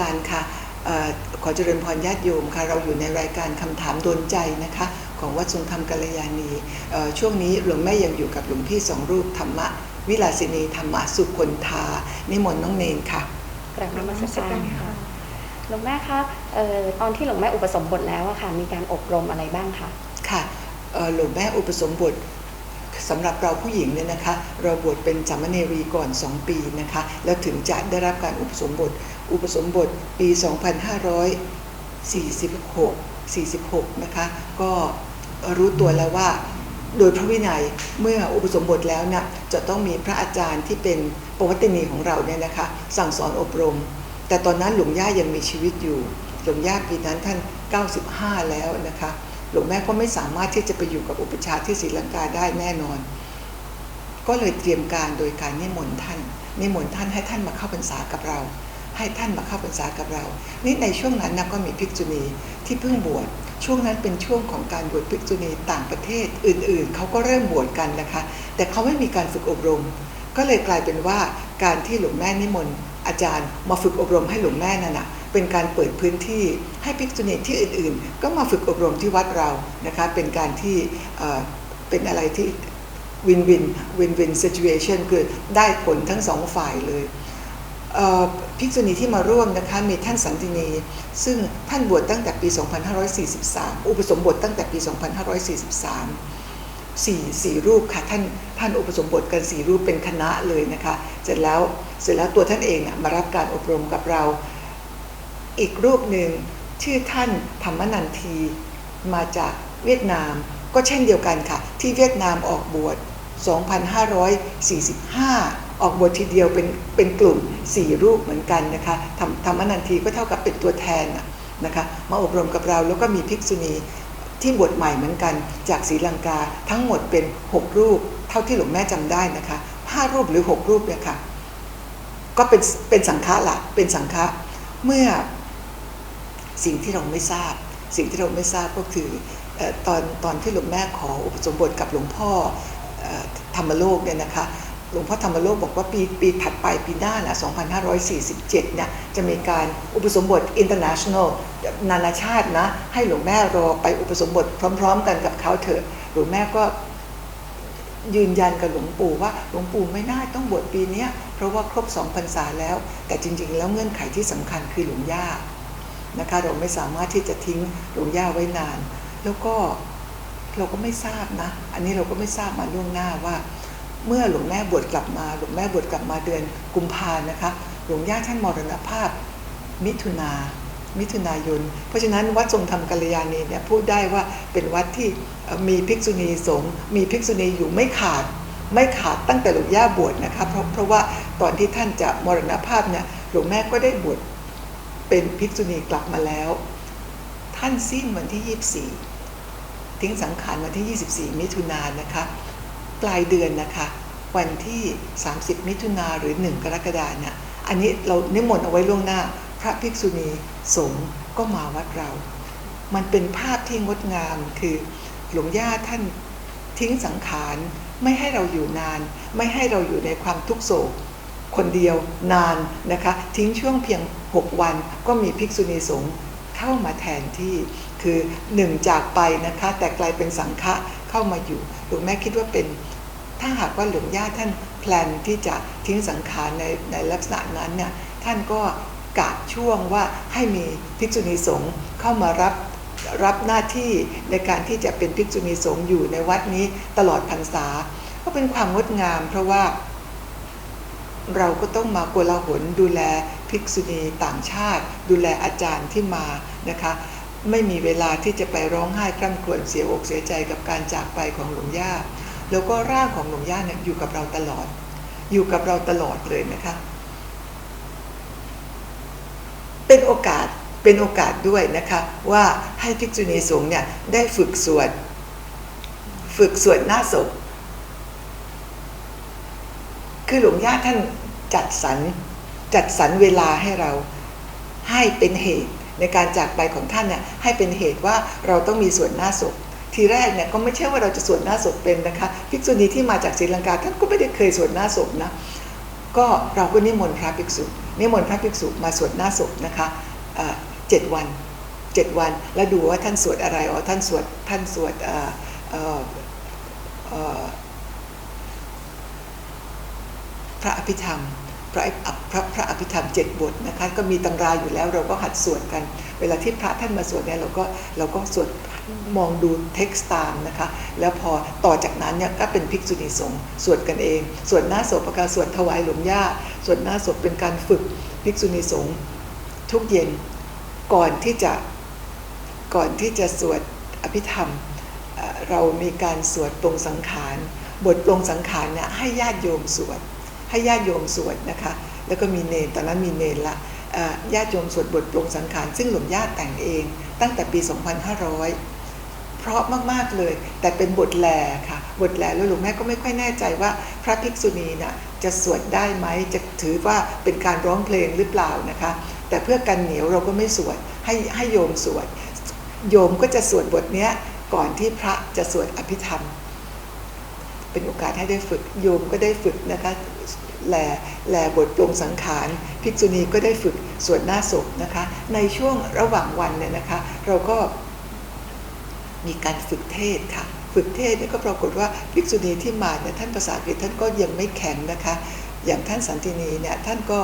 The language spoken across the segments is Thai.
มัสการค่ะเอ่อขอเจริญพรญาติโยมค่ะเราอยู่ในรายการคำถามโดนใจนะคะของวัดทรงธรรมกัลยาณีเอ่อช่วงนี้หลวงแม่ยังอยู่กับหลวงพี่สองรูปธรรมะ วิลาสินีธรรมะสุคนทานิมนต์น้องเนนค่ะกราบนมัสการค่ะหลวงแม่คะเอ่อตอนที่หลวงแม่อุปสมบทแล้วอะค่ะมีการอบรมอะไรบ้างคะค่ะเอ่อหลวงแม่อุปสมบทสำหรับเราผู้หญิงเนี่ยนะคะ เราบวชเป็นสามเณรีก่อน 2 ปีนะคะ แล้วถึงจะได้รับการอุปสมบท อุปสมบทปี 2546 46 นะคะ ก็รู้ตัวแล้วว่า โดยพระวินัยเมื่ออุปสมบทแล้วเนี่ยจะต้องมีพระอาจารย์ที่เป็นปวัตินีของเราเนี่ยนะคะ สั่งสอนอบรม แต่ตอนนั้นหลวงย่ายังมีชีวิตอยู่หลวงย่าปีนั้นท่าน 95 แล้วนะคะ หลวงแม่ก็ไม่สามารถที่จะไปอยู่กับอุปชาที่ศรีลังกาได้แน่นอน ก็เลยเตรียมการโดยการนิมนต์ท่านนิมนต์ท่านให้ท่านมาเข้าพรรษากับเรา ให้ท่านมาเข้าพรรษากับเรา นี่ในช่วงนั้นนะก็มีภิกษุณีที่เพิ่งบวช ช่วงนั้นเป็นช่วงของการบวชภิกษุณีต่างประเทศอื่นๆ เขาก็เริ่มบวชกันนะคะ แต่เขาไม่มีการฝึกอบรม ก็เลยกลายเป็นว่าการที่หลวงแม่นิมนต์อาจารย์มาฝึกอบรมให้หลวงแม่นั่นนะเป็นการเปิดพื้นที่ให้ภิกษุณีที่อื่นๆ ก็มาฝึกอบรมที่วัดเรานะคะ เป็นการที่เป็นอะไรที่วินวินวินวิน situation คือได้ผลทั้งสองฝ่ายเลย ภิกษุณีที่มาร่วมนะคะมีท่านสันตินีซึ่งท่านบวชตั้งแต่ปี 2543 อุปสมบทตั้งแต่ปี 2543สี่สี่รูปค่ะท่านท่านอุปสมบทกันสี่รูปเป็นคณะเลยนะคะเสร็จแล้วเสร็จแล้วตัวท่านเองน่ะมารับการอบรมกับเรา อีกรูปหนึ่งชื่อท่านธรรมนันทีมาจากเวียดนาม ก็เช่นเดียวกันค่ะ ที่เวียดนามออกบวช 2545 ออกบวชทีเดียวเป็นเป็นกลุ่ม 4 รูปเหมือนกันนะคะธรรมธรรมนันทีก็เท่ากับเป็นตัวแทนนะคะมาอบรมกับเราแล้วก็มีภิกษุณีที่บวชใหม่เหมือนกัน จากศรีลังกาทั้งหมดเป็น 6 รูป เท่าที่หลวงแม่จำได้นะคะ5รูปหรือ 6 รูปเนี่ยค่ะก็เป็นเป็นสังฆะละเป็นสังฆะเมื่อสิ่งที่เราไม่ทราบ สิ่งที่เราไม่ทราบก็คืออตอนตอนที่หลวงแม่ขออุปสมบทกับหลวงพ่ออธรรมโลกเนี่ยนะคะ หลวงพ่อธรรมโลกบอกว่าปีปีถัดไปปีหน้านะ2547เนี่ยจะมีการอุปสมบท international นานาชาตินะ ให้หลวงแม่รอไปอุปสมบทพร้อม ๆ กันกับเขาเถอะ หลวงแม่ก็ยืนยันกับหลวงปู่ว่าหลวงปู่ไม่น่าต้องบวชปีนี้เพราะว่าครบสองพรรษาแล้ว แต่จริง ๆ แล้วเงื่อนไขที่สำคัญคือหลวงย่านะคะเราไม่สามารถที่จะทิ้งหลวงย่าไว้นาน แล้วก็เราก็ไม่ทราบนะ อันนี้เราก็ไม่ทราบมาล่วงหน้าว่า เมื่อหลวงแม่บวชกลับมา หลวงแม่บวชกลับมาเดือนกุมภานะคะ หลวงย่าท่านมรณภาพมิถุนามิถุนายน เพราะฉะนั้นวัดทรงธรรมกัลยาณีเนี่ยพูดได้ว่าเป็นวัดที่มีภิกษุณีสงฆ์มีภิกษุณีอยู่ไม่ขาด ไม่ขาดตั้งแต่หลวงย่าบวชนะคะเพราะเพราะว่าตอนที่ท่านจะมรณภาพเนี่ยหลวงแม่ก็ได้บวชเป็นภิกษุณีกลับมาแล้ว ท่านสิ้นวันที่ 24 ทิ้งสังขารวันที่ 24 มิถุนายนนะคะ ปลายเดือนนะคะ วันที่ 30 มิถุนาหรือ 1 กรกฎาเนี่ยอันนี้เรานิมนต์เอาไว้ล่วงหน้า พระภิกษุณีสงฆ์ก็มาวัดเรา มันเป็นภาพที่งดงามคือหลวงย่าท่านทิ้งสังขารไม่ให้เราอยู่นาน ไม่ให้เราอยู่ในความทุกโศก คนเดียวนานนะคะ ทิ้งช่วงเพียง 6 วันก็มีภิกษุณีสงฆ์เข้ามาแทนที่คือหนึ่งจากไปนะคะ แต่กลายเป็นสังฆะ เข้ามาอยู่หลวงแม่คิดว่าเป็นถ้าหากว่าหลวงย่าท่านแพลนที่จะทิ้งสังขารในในลักษณะนั้นเนี่ยท่านก็กะช่วงว่าให้มีภิกษุณีสงฆ์เข้ามารับรับหน้าที่ในการที่จะเป็นภิกษุณีสงฆ์อยู่ในวัดนี้ตลอดพรรษา ก็เป็นความงดงาม เพราะว่า เราก็ต้องมาโกลาหลดูแลภิกษุณีต่างชาติ ดูแลอาจารย์ที่มานะคะ ไม่มีเวลาที่จะไปร้องไห้คร่ำครวญเสียอกเสียใจกับการจากไปของหลวงย่า แล้วก็ร่างของหลวงย่าเนี่ยอยู่กับเราตลอด อยู่กับเราตลอดเลยนะคะ เป็นโอกาสเป็นโอกาสด้วยนะคะ ว่าให้ภิกษุณีสงฆ์เนี่ยได้ฝึกสวดฝึกสวดหน้าศพคือหลวงย่าท่านจัดสรรจัดสรรเวลาให้เราให้เป็นเหตุ ในการจากไปของท่านเนี่ยให้เป็นเหตุว่าเราต้องมีส่วนหน้าศพทีแรกเนี่ยก็ไม่ใช่ว่าเราจะสวดหน้าศพเป็นนะคะภิกษุณีที่มาจากศรีลังกาท่านก็ไม่ได้เคยสวดหน้าศพนะก็เราก็นิมนต์พระภิกษุนิมนต์พระภิกษุมาสวดหน้าศพนะคะเจ็ดวันเจ็ดวัน แล้วดูว่าท่านสวดอะไรอ๋อท่านสวดท่านสวดพระอภิธรรม พระอพระพระอภิธรรมเจ็ดบทนะคะก็มีตำราอยู่แล้วเราก็หัดสวดกัน เวลาที่พระท่านมาสวดเนี่ยเราก็เราก็สวดมองดูเท็กซ์ตามนะคะ แล้วพอต่อจากนั้นเนี่ยก็เป็นภิกษุณีสงฆ์สวดกันเองส่วนหน้าศพประการสวดถวายหลวงย่าส่วนหน้าศพเป็นการฝึกภิกษุณีสงฆ์ทุกเย็นก่อนที่จะก่อนที่จะสวดอภิธรรมเอ่อเรามีการสวดปรงสังขาร บทปรงสังขารเนี่ยให้ญาติโยมสวด ให้ญาติโยมสวดนะคะ แล้วก็มีเนรตอนนั้นมีเนรละญาติโยมสวดบทปรงสังขาร ซึ่งหลวงย่าแต่งเอง ตั้งแต่ปี 2500 เพราะมาก ๆ เลย แต่เป็นบทแลค่ะ บทแลแล้วหลวงแม่ก็ไม่ค่อยแน่ใจว่าพระภิกษุณีน่ะจะสวดได้ไหมจะถือว่าเป็นการร้องเพลงหรือเปล่านะคะ แต่เพื่อกันเหนียวเราก็ไม่สวดให้ให้โยมสวด โยมก็จะสวดบทเนี้ยก่อนที่พระจะสวดอภิธรรม เป็นโอกาสให้ได้ฝึกโยมก็ได้ฝึกนะคะ แหลแหลบทปรงสังขาร ภิกษุณีก็ได้ฝึกสวดหน้าศพนะคะ ในช่วงระหว่างวันเนี่ยนะคะ เราก็มีการฝึกเทศค่ะ ฝึกเทศเนี่ยก็ปรากฏว่าภิกษุณีที่มาเนี่ยท่านภาษาอังกฤษท่านก็ยังไม่แข็งนะคะ อย่างท่านสันตินีเนี่ยท่านก็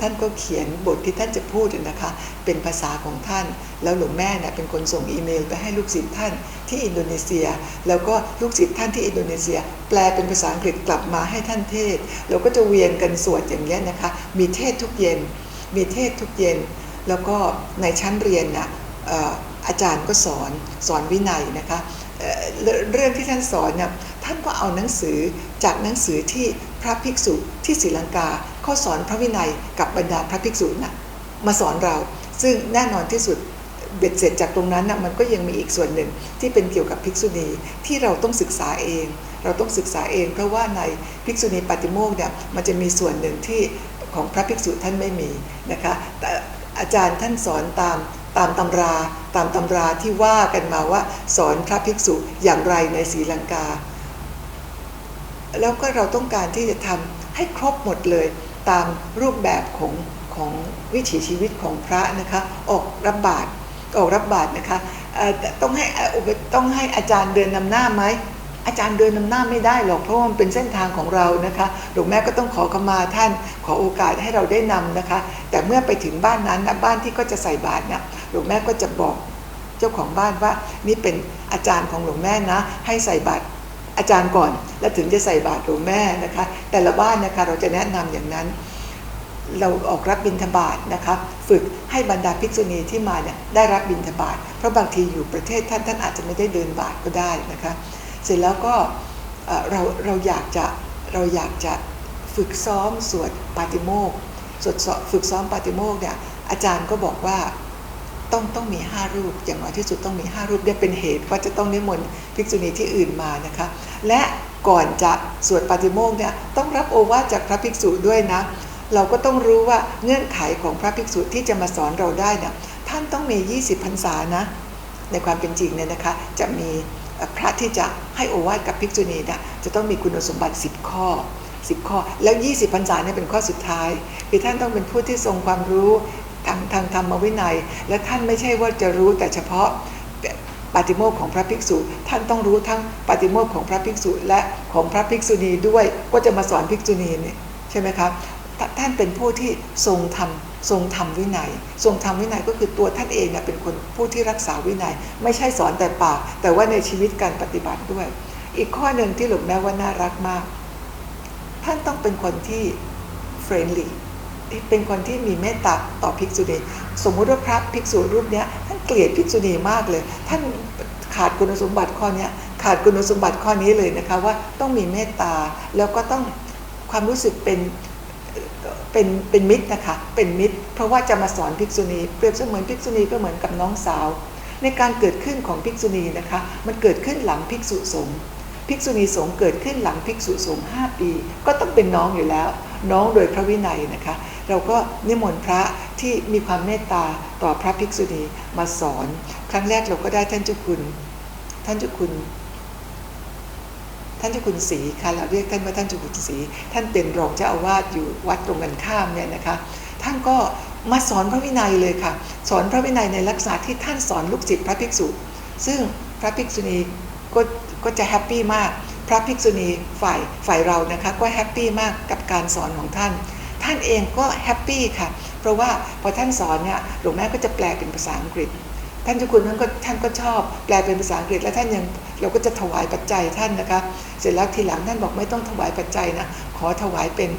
ท่านก็เขียนบทที่ท่านจะพูดนะคะ เป็นภาษาของท่าน แล้วหลวงแม่เนี่ยเป็นคนส่งอีเมล ไปให้ลูกศิษย์ท่านที่อินโดนีเซีย แล้วก็ลูกศิษย์ท่านที่อินโดนีเซีย แปลเป็นภาษาอังกฤษกลับมาให้ท่านเทศเราก็จะเวียนกันสวดอย่างนี้นะคะ มีเทศทุกเย็น มีเทศทุกเย็น แล้วก็ในชั้นเรียนน่ะเอ่ออาจารย์ก็สอนสอนวินัยนะคะเรื่องที่ท่านสอนเนี่ยท่านก็เอาหนังสือจากหนังสือที่พระภิกษุที่ศรีลังกา ขาสอนพระวินัยกับบรรดาพระภิกษุน่ะมาสอนเรา ซึ่งแน่นอนที่สุดเบ็ดเสร็จจากตรงนั้นน่ะมันก็ยังมีอีกส่วนหนึ่งที่เป็นเกี่ยวกับภิกษุณีที่เราต้องศึกษาเอง เราต้องศึกษาเอง เพราะว่าในภิกษุณีปาติโมกข์เนี่ยมันจะมีส่วนหนึ่งที่ของพระภิกษุท่านไม่มีนะคะแต่อาจารย์ท่านสอนตามตามตำราตามตำราที่ว่ากันมาว่าสอนพระภิกษุอย่างไรในศรีลังกา แล้วก็เราต้องการที่จะทำให้ครบหมดเลย ตามรูปแบบของของวิถีชีวิตของพระนะคะออกรับบาตรออกรับบาตรนะคะต้องให้ต้องให้อาจารย์เดินนำหน้าไหมอาจารย์เดินนำหน้าไม่ได้หรอกเพราะว่ามันเป็นเส้นทางของเรานะคะหลวงแม่ก็ต้องขอขมาท่านขอโอกาสให้เราได้นำนะคะ แต่เมื่อไปถึงบ้านนั้นนะบ้านที่ก็จะใส่บาตรเนี่ยหลวงแม่ก็จะบอกเจ้าของบ้านว่านี่เป็นอาจารย์ของหลวงแม่นะ ให้ใส่บาตร อาจารย์ก่อน แล้วถึงจะใส่บาตรหลวงแม่นะคะ แต่ละบ้านนะคะเราจะแนะนำอย่างนั้น เราออกรับบิณฑบาตนะคะ ฝึกให้บรรดาภิกษุณีที่มาเนี่ยได้รับบิณฑบาตเพราะบางทีอยู่ประเทศท่านท่านอาจจะไม่ได้เดินบาตรก็ได้นะคะ เสร็จแล้วก็เราเราอยากจะเราอยากจะฝึกซ้อมสวดปาติโมกสวดฝึกซ้อมปาติโมกเนี่ยอาจารย์ก็บอกว่า ต้องต้องมีห้ารูปอย่างน้อยที่สุดต้องมีห้ารูปเนี่ยเป็นเหตุว่าจะต้องนิมนต์ภิกษุณีที่อื่นมานะคะและก่อนจะสวดปาติโมกข์เนี่ยต้องรับโอวาทจากพระภิกษุด้วยนะ เราก็ต้องรู้ว่าเงื่อนไขของพระภิกษุที่จะมาสอนเราได้เนี่ยท่านต้องมี 20พรรษานะ ในความเป็นจริงเนี่ยนะคะ จะมีพระที่จะให้โอวาทกับภิกษุณีเนี่ยจะต้องมีคุณสมบัติ 10 ข้อ 10 ข้อ แล้ว 20พรรษาเนี่ยเป็นข้อสุดท้ายคือท่านต้องเป็นผู้ที่ทรงความรู้ ทางทางธรรมวินัย และท่านไม่ใช่ว่าจะรู้แต่เฉพาะปาติโมกข์ของพระภิกษุ ท่านต้องรู้ทั้งปาติโมกข์ของพระภิกษุและของพระภิกษุณีด้วยก็จะมาสอนภิกษุณีเนี่ยใช่ไหมครับท่าท่านเป็นผู้ที่ทรงธรรมทรงธรรมวินัย ทรงธรรมวินัยก็คือตัวท่านเองเนี่ยเป็นคนผู้ที่รักษาวินัย ไม่ใช่สอนแต่ปาก แต่ว่าในชีวิตการปฏิบัติด้วย อีกข้อหนึ่งที่หลวงแม่ว่าน่ารักมาก ท่านต้องเป็นคนที่เฟรนลี่ เป็นคนที่มีเมตตาต่อภิกษุณีสมมุติว่าพระภิกษุรูปนี้ท่านเกลียดภิกษุณีมากเลย ท่านขาดคุณสมบัติข้อนี้ขาดคุณสมบัติข้อนี้เลยนะคะว่าต้องมีเมตตาแล้วก็ต้องความรู้สึกเป็นเป็นเป็นมิตรนะคะเป็นมิตร เพราะว่าจะมาสอนภิกษุณีเปรียบเสมือนภิกษุณีก็เหมือนกับน้องสาว ในการเกิดขึ้นของภิกษุณีนะคะมันเกิดขึ้นหลังภิกษุสงฆ์ภิกษุณีสงฆ์เกิดขึ้นหลังภิกษุสงฆ์ห้าปี ก็ต้องเป็นน้องอยู่แล้ว น้องโดยพระวินัยนะคะ เราก็นิมนต์พระที่มีความเมตตาต่อพระภิกษุณีมาสอน ครั้งแรกเราก็ได้ท่านเจ้าคุณ ท่านเจ้าคุณ ท่านเจ้าคุณศรีค่ะเราเรียกท่านว่าท่านเจ้าคุณศรีท่านเป็นรองเจ้าอาวาสอยู่วัดตรงกันข้ามเนี่ยนะคะ ท่านก็มาสอนพระวินัยเลยค่ะ สอนพระวินัยในลักษณะที่ท่านสอนลูกศิษย์พระภิกษุ ซึ่งพระภิกษุณีก็ก็จะแฮปปี้มาก พระภิกษุณีฝ่ายฝ่ายเรานะคะ ก็แฮปปี้มากกับการสอนของท่าน ท่านเองก็แฮปปี้ค่ะ เพราะว่าพอท่านสอนเนี่ยหลวงแม่ก็จะแปลเป็นภาษาอังกฤษ ท่านเจ้าคุณท่านก็ท่านก็ชอบแปลเป็นภาษาอังกฤษ แล้วท่านยังเราก็จะถวายปัจจัยท่านนะคะ เสร็จแล้วทีหลังท่านบอกไม่ต้องถวายปัจจัยนะขอถวายเป็น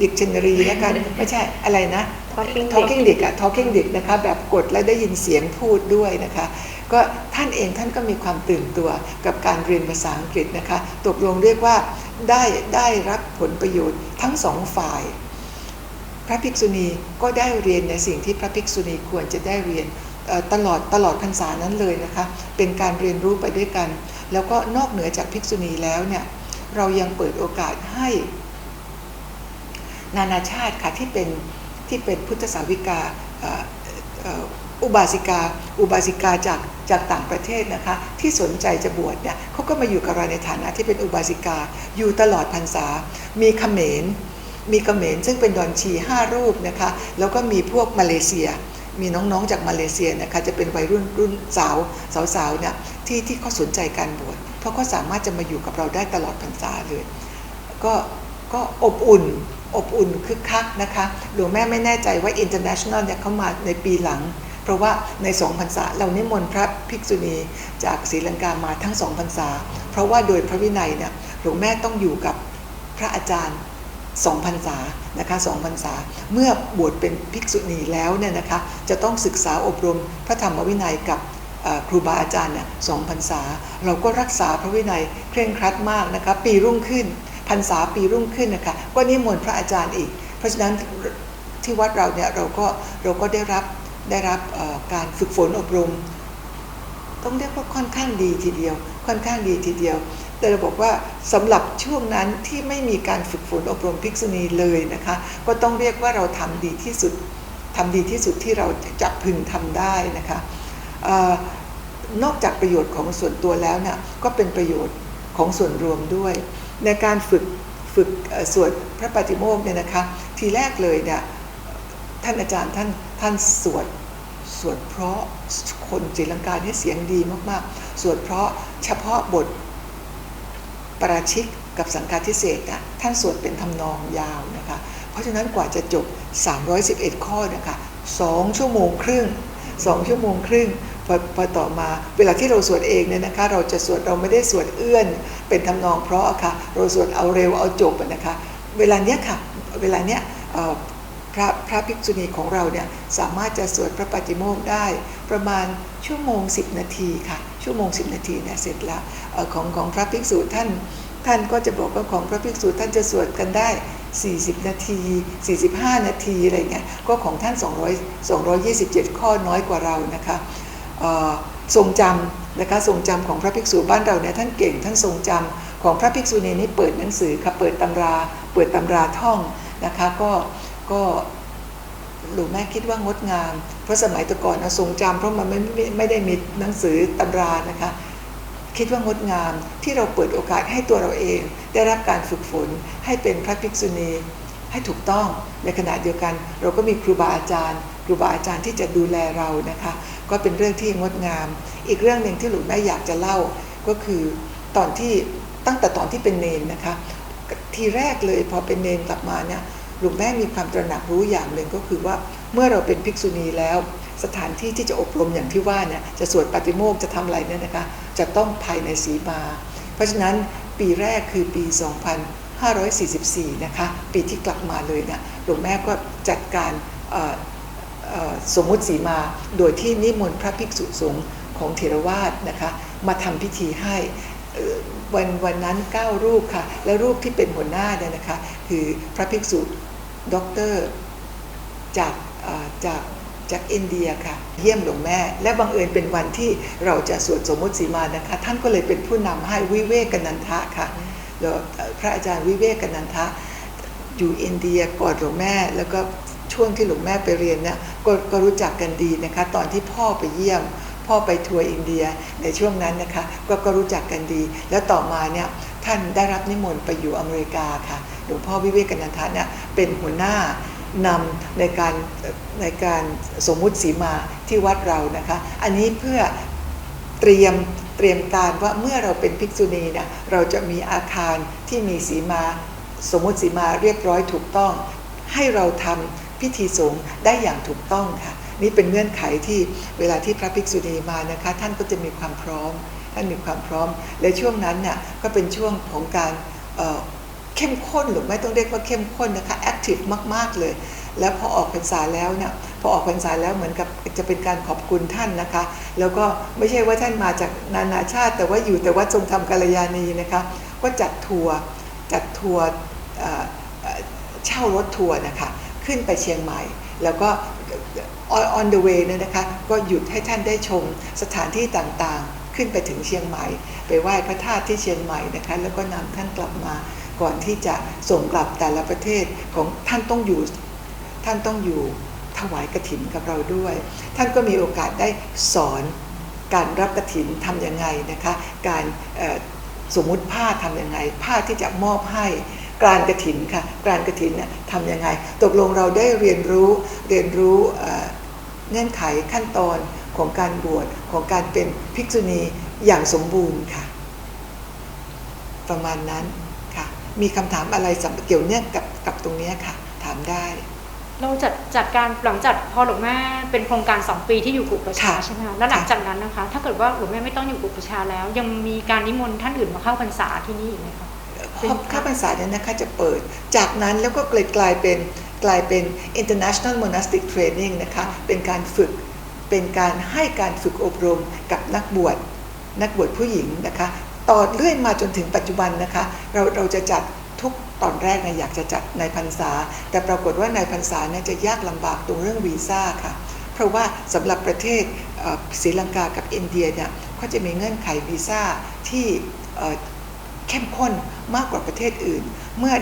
ดิกชันนารีแล้วกันไม่ใช่อะไรนะ Talking talking dick อะ talking dick นะคะแบบกดแล้วได้ยินเสียงพูดด้วยนะคะ ก็ท่านเองท่านก็มีความตื่นตัวกับการเรียนภาษาอังกฤษนะคะตกลงเรียกว่าได้ได้รับผลประโยชน์ทั้งสองฝ่าย พระภิกษุณีก็ได้เรียนในสิ่งที่พระภิกษุณีควรจะได้เรียนตลอดตลอดพรรษานั้นเลยนะคะ เป็นการเรียนรู้ไปด้วยกัน แล้วก็นอกเหนือจากภิกษุณีแล้วเนี่ยเรายังเปิดโอกาสให้นานาชาติค่ะที่เป็นที่เป็นพุทธสาวิกาอุบาสิกา อุบาสิกาจากจากต่างประเทศนะคะที่สนใจจะบวชเนี่ยเขาก็มาอยู่กับเราในฐานะที่เป็นอุบาสิกาอยู่ตลอดพรรษา มีเขมร มีเขมรซึ่งเป็นดอนชีห้ารูปนะคะแล้วก็มีพวกมาเลเซีย มีน้องๆจากมาเลเซียนะคะจะเป็นวัยรุ่นรุ่นสาวสาวๆเนี่ยที่ที่เขาสนใจการบวชเพราะเขาสามารถจะมาอยู่กับเราได้ตลอดพรรษาเลยก็ก็อบอุ่นอบอุ่นคึกคักนะคะหลวงแม่ไม่แน่ใจว่า international เนี่ยเขามาในปีหลัง เพราะว่าในสองพรรษาเรานิมนต์พระภิกษุณีจากศรีลังกามาทั้งสองพรรษา เพราะว่าโดยพระวินัยเนี่ยหลวงแม่ต้องอยู่กับพระอาจารย์ สองพรรษานะคะสองพรรษา เมื่อบวชเป็นภิกษุณีแล้วเนี่ยนะคะจะต้องศึกษาอบรมพระธรรมวินัยกับครูบาอาจารย์เนี่ยสองพรรษา เราก็รักษาพระวินัยเคร่งครัดมากนะคะปีรุ่งขึ้นพรรษาปีรุ่งขึ้นนะคะก็นิมนต์พระอาจารย์อีก เพราะฉะนั้นที่วัดเราเนี่ยเราก็เราก็ได้รับได้รับการฝึกฝนอบรม ต้องเรียกว่าค่อนข้างดีทีเดียว ค่อนข้างดีทีเดียว แต่เราบอกว่าสำหรับช่วงนั้นที่ไม่มีการฝึกฝนอบรมภิกษุณีเลยนะคะ ก็ต้องเรียกว่าเราทำดีที่สุดทำดีที่สุดที่เราจะพึงทำได้นะคะออนอกจากประโยชน์ของส่วนตัวแล้วเนี่ยก็เป็นประโยชน์ของส่วนรวมด้วย ในการฝึกฝึกสวดพระปฏิโมกข์เนี่ยนะคะ ทีแรกเลยเนี่ยท่านอาจารย์ท่านท่านสวด สวดเพราะคนศรีลังกาเนี่ยเสียงดีมากๆ สวดเพราะเฉพาะบทปราชิกกับสังฆาทิเศษนะท่านสวดเป็นทำนองยาวนะคะ เพราะฉะนั้นกว่าจะจบ 311 ข้อนะคะ2ชั่วโมงครึ่ง2ชั่วโมงครึ่งพอพอต่อมาเวลาที่เราสวดเองเนี่ยนะคะ เราจะสวดเราไม่ได้สวดเอื้อน เป็นทำนองเพราะอะค่ะเราสวดเอาเร็วเอาจบนะคะ เวลาเนี้ยค่ะเวลาเนี้ย พระพระภิกษุณีของเราเนี่ยสามารถจะสวดพระปฏิโมกข์ได้ ประมาณชั่วโมง 10 นาทีค่ะ ชั่วโมง 10 นาทีเนี่ยเสร็จแล้วของของพระภิกษุท่านท่านก็จะบอกว่าของพระภิกษุท่านจะสวดกันได้ 40 นาที 45 นาทีอะไรเงี้ยก็ของท่าน 200 227 ข้อน้อยกว่าเรานะคะทรงจำนะคะทรงจำของพระภิกษุบ้านเราเนี่ยท่านเก่งท่านทรงจำของพระภิกษุณีนี่เปิดหนังสือค่ะเปิดตำรา เปิดตำราท่องนะคะก็ ก็หลวงแม่คิดว่างดงาม เพราะสมัยต่ก่อนนะทรงจำเพราะมันไม่ไม่ไม่ได้มีหนังสือตำรานะคะ คิดว่างดงามที่เราเปิดโอกาสให้ตัวเราเอง ได้รับการฝึกฝนให้เป็นพระภิกษุณีให้ถูกต้องในขณะเดียวกัน เราก็มีครูบาอาจารย์ครูบาอาจารย์ที่จะดูแลเรานะคะ ก็เป็นเรื่องที่งดงาม อีกเรื่องหนึ่งที่หลวงแม่อยากจะเล่าก็คือตอนที่ตั้งแต่ตอนที่เป็นเนนนะคะ ทีแรกเลยพอเป็นเนนกลับมาเนี่ย หลวงแม่มีความตระหนักรู้อย่างหนึ่งก็คือว่าเมื่อเราเป็นภิกษุณีแล้ว สถานที่ที่จะอบรมอย่างที่ว่าเนี่ยจะสวดปฏิโมกข์จะทำอะไรเนี่ยนะคะจะต้องภายในสีมา เพราะฉะนั้นปีแรกคือปี 2544 นะคะปีที่กลับมาเลยเนี่ยหลวงแม่ก็จัดการสมมุติสีมา โดยที่นิมนต์พระภิกษุสงฆ์ของเถรวาสนะคะมาทำพิธีให้ วันวันนั้น 9 รูปค่ะ และรูปที่เป็นหัวหน้าเนี่ยนะคะ คือพระภิกษุด็อกเตอร์จากจากจากอินเดียค่ะ เยี่ยมหลวงแม่ และบังเอิญเป็นวันที่เราจะสวดสมมติสีมานะคะ ท่านก็เลยเป็นผู้นำให้วิเวกนันทะค่ะแล้วพระอาจารย์วิเวกนนันทะ อยู่อินเดียกอดหลวงแม่ แล้วก็ช่วงที่หลวงแม่ไปเรียนเนี่ยกก็รู้จักกันดีนะคะ ตอนที่พ่อไปเยี่ยม พ่อไปทัวร์อินเดียในช่วงนั้นนะคะก็ก็รู้จักกันดี แล้วต่อมาเนี่ยท่านได้รับนิมนต์ไปอยู่อเมริกาค่ะหลวงพ่อวิเวกนันทะเนี่ยเป็นหัวหน้านำในการในการสมมุติสีมาที่วัดเรานะคะ อันนี้เพื่อเตรียมเตรียมการว่าเมื่อเราเป็นภิกษุณีเนี่ยเราจะมีอาคารที่มีสีมา สมมุติสีมาเรียบร้อยถูกต้อง ให้เราทำพิธีสงฆ์ได้อย่างถูกต้องค่ะ นี่เป็นเงื่อนไขที่เวลาที่พระภิกษุณีมานะคะท่านก็จะมีความพร้อม ท่านมีความพร้อม และช่วงนั้นเนี่ยก็เป็นช่วงของการเเข้มข้นหรือไม่ต้องเรียกว่าเข้มข้นนะคะแอคทีฟมากๆเลยแล้วพอออกพรรษาแล้วเนี่ยพอออกพรรษาแล้วเหมือนกับจะเป็นการขอบคุณท่านนะคะ แล้วก็ไม่ใช่ว่าท่านมาจากนานาชาติ แต่ว่าอยู่แต่ว่าทรงธรรมกัลยาณีนะคะก็จัดทัวร์จัดทัวร์เช่ารถทัวร์นะคะขึ้นไปเชียงใหม่ แล้วก็ on the way เนี่ยนะคะก็หยุดให้ท่านได้ชมสถานที่ต่างๆ ขึ้นไปถึงเชียงใหม่ ไปไหว้พระธาตุที่เชียงใหม่นะคะแล้วก็นำท่านกลับมาก่อนที่จะส่งกลับแต่ละประเทศของท่านต้องอยู่ท่านต้องอยู่ถวายกระถินกับเราด้วย ท่านก็มีโอกาสได้สอนการรับกระถินทำยังไงนะคะ การสมมุติผ้าทำยังไง ผ้าที่จะมอบให้การกระถินค่ะการกระถินเนี่ยทำยังไง ตกลงเราได้เรียนรู้เรียนรู้ เอ่อเงื่อนไขขั้นตอนของการบวชของการเป็นภิกษุณีอย่างสมบูรณ์ค่ะ ประมาณนั้นค่ะ มีคำถามอะไรสำเกี่ยวเนื่องกับกับตรงเนี้ยค่ะ ถามได้เราจัดจัดการหลังจากพอหลวงแม่เป็นโครงการ 2 ปีที่อยู่กุประชาค่ะใช่ไหมคะแล้วหลังจากนั้นนะคะ ถ้าเกิดว่าหลวงแม่ไม่ต้องอยู่กุประชาแล้ว ยังมีการนิมนต์ท่านอื่นมาเข้าพรรษาที่นี่อีกไหมคะเป็น ข้าพรรษาเนี่ยนะคะจะเปิด จากนั้นแล้วก็กลายกลายเป็นกลายเป็น international monastic training นะคะ เป็นการฝึก เป็นการให้การฝึกอบรมกับนักบวช นักบวชผู้หญิงนะคะ ต่อเรื่อยมาจนถึงปัจจุบันนะคะ เราเราจะจัดทุกตอนแรกนะอยากจะจัดในพรรษา แต่ปรากฏว่าในพรรษาเนี่ยจะยากลำบากตรงเรื่องวีซ่าค่ะ เพราะว่าสำหรับประเทศเอ่อศรีลังกากับอินเดียเนี่ยเขาจะมีเงื่อนไขวีซ่าที่ เข้มข้นมากกว่าประเทศอื่น เมื่อ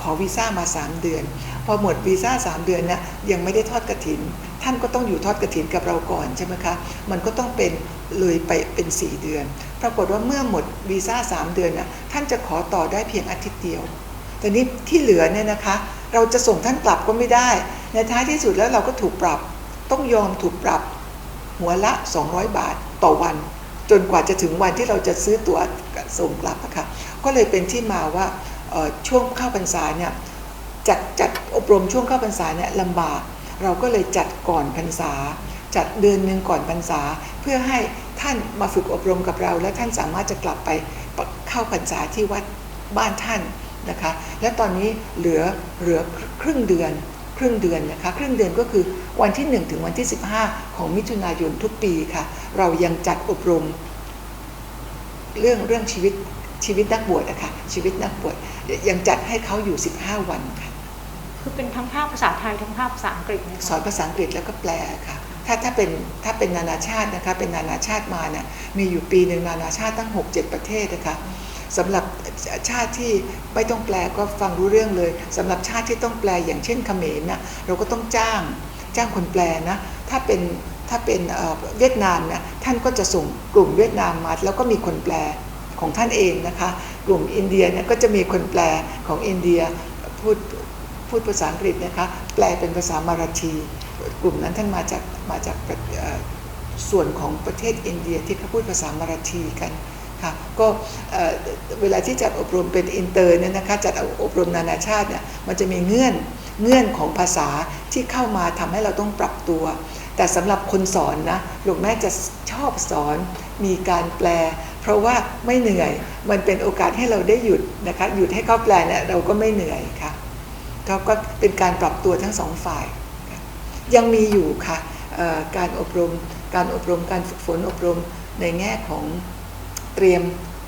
ขอวีซ่ามา 3 เดือน พอหมดวีซ่า3 เดือนเนี่ยยังไม่ได้ทอดกระถิน ท่านก็ต้องอยู่ทอดกระถินกับเราก่อนใช่ไหมคะ มันก็ต้องเป็นเลยไปเป็น 4 เดือน ปรากฏว่าเมื่อหมดวีซ่า3 เดือนน่ะท่านจะขอต่อได้เพียงอาทิตย์เดียวแต่นี้ที่เหลือเนี่ยนะคะ เราจะส่งท่านกลับก็ไม่ได้ ในท้ายที่สุดแล้วเราก็ถูกปรับ ต้องยอมถูกปรับ หัวละ 200 บาทต่อวัน จนกว่าจะถึงวันที่เราจะซื้อตั๋วส่งกลับอะคะก็เลยเป็นที่มาว่าช่วงเข้าพรรษาเนี่ยจัดจัดอบรมช่วงเข้าพรรษาเนี่ยลำบาก เราก็เลยจัดก่อนพรรษา จัดเดือนหนึ่งก่อนพรรษา เพื่อให้ท่านมาฝึกอบรมกับเรา และท่านสามารถจะกลับไปเข้าพรรษาที่วัดบ้านท่านนะคะ และตอนนี้เหลือเหลือครึ่งเดือน ครึ่งเดือนนะคะครึ่งเดือนก็คือวันที่ 1 ถึงวันที่ 15 ของมิถุนายนทุกปีค่ะ เรายังจัดอบรม เรื่องเรื่องชีวิตชีวิตนักบวชนะคะชีวิตนักบวชยังจัดให้เขาอยู่ 15 วันค่ะคือเป็นทั้งภาพภาษาไทยทั้งภาพภาษาอังกฤษนะคะสอนภาษาอังกฤษแล้วก็แปลค่ะถ้าถ้าเป็นถ้าเป็นนานาชาตินะคะเป็นนานาชาติมาเนี่ยมีอยู่ปีหนึ่งนานาชาติตั้ง 6-7 ประเทศนะคะสำหรับ ชาติที่ไม่ต้องแปลก็ฟังรู้เรื่องเลยสำหรับชาติที่ต้องแปลอย่างเช่นเขมรน่ะเราก็ต้องจ้างจ้างคนแปลนะถ้าเป็นถ้าเป็นเวียดนามนี่ยท่านก็จะส่งกลุ่มเวียดนามมาแล้วก็มีคนแปลของท่านเองนะคะ กลุ่มอินเดียเนี่ยก็จะมีคนแปลของอินเดียพูดพูดภาษาอังกฤษนะคะแปลเป็นภาษามาราทีกลุ่มนั้นท่านมาจากมาจากส่วนของประเทศอินเดียที่เขาพูดภาษามาราทีกัน ค่ะก็เอ่อเวลาที่จัดอบรมเป็นอินเตอร์เนี่ยนะคะจัดอบรมนานาชาติเนี่ยมันจะมีเงื่อนเงื่อนของภาษาที่เข้ามาทำให้เราต้องปรับตัว แต่สำหรับคนสอนนะหลวงแม่จะชอบสอนมีการแปล เพราะว่าไม่เหนื่อยมันเป็นโอกาสให้เราได้หยุดนะคะหยุดให้เขาแปลเนี่ยเราก็ไม่เหนื่อยค่ะเขาก็เป็นการปรับตัวทั้งสองฝ่าย ยังมีอยู่ค่ะการอบรมการอบรมการฝึกฝนอบรมในแง่ของ เตรียม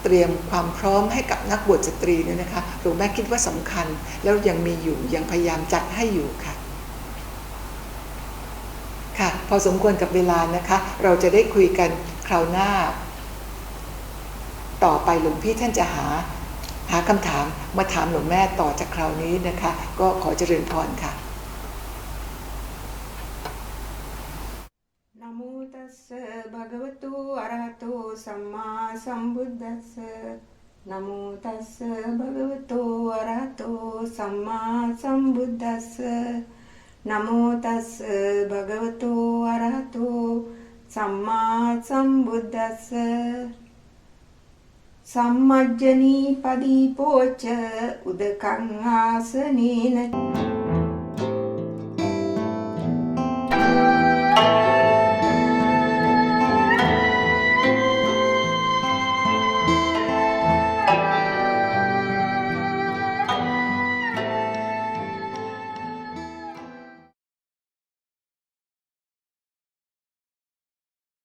เตรียมความพร้อมให้กับนักบวชสตรีเนี่ยนะคะหลวงแม่คิดว่าสำคัญแล้วยังมีอยู่ยังพยายามจัดให้อยู่ค่ะค่ะพอสมควรกับเวลานะคะ เราจะได้คุยกันคราวหน้า ต่อไปหลวงพี่ท่านจะหาหาคำถามมาถามหลวงแม่ต่อจากคราวนี้นะคะ ก็ขอเจริญพรค่ะ භගවතු අරහතෝ සම්මා සම්බුද්දස්ස. නමෝ තස්ස භගවතු අරහතෝ සම්මා සම්බුද්දස්ස. නමෝ තස්ස භගවතු අරහතෝ සම්මා සම්බුද්දස්ස. සම්මජ්ජනී පදීපෝච උදකං ආසනේන.